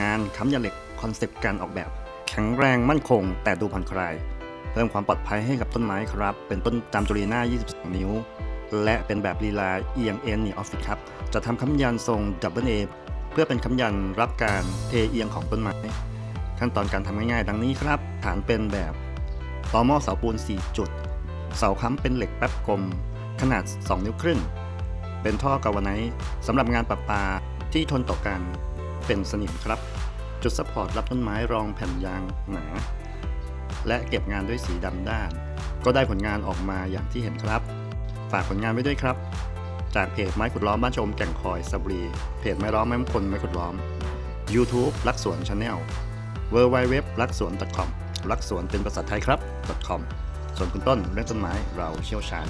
งานค้ำยันเหล็กคอนเซปต์การออกแบบ แข็งแรงมั่นคง แต่ดูผ่อนคลาย เพิ่มความปลอดภัยให้กับต้นไม้ครับ เป็นต้นจามจุรีหน้า 22 นิ้ว และเป็นแบบลีลาเอียงเอ็นนี่ออฟฟิศครับ จะทำค้ำยันทรงดับเบิลเอเพื่อเป็นค้ำยันรับการเทเอียงของต้นไม้ ขั้นตอนการทำง่ายๆ ดังนี้ครับ ฐานเป็นแบบตอหม้อเสาปูน 4 จุด เสาค้ำเป็นเหล็กแป๊บกลม ขนาด 2 นิ้วครึ่ง เป็นท่อกาวไนท์สำหรับงานประปาที่ทนต่อการ เป็นสนิมครับ จุดซัพพอร์ตรับต้นไม้รองแผ่นยางหนา และเก็บงานด้วยสีดำด้าน ก็ได้ผลงานออกมาอย่างที่เห็นครับ ฝากผลงานไว้ด้วยครับ จากเพจไม้ขุดล้อมบ้านชมแก่งคอยสบรีเพจไม้ล้อมไม้มคลไม้ขุดล้อม YouTube รักสวนชาแนล w w w รักสวน .com รักสวนเป็นภาษาไทยครับ .com ส่วนคุณต้นเรื่องต้นไม้เราเชี่ยวชาญ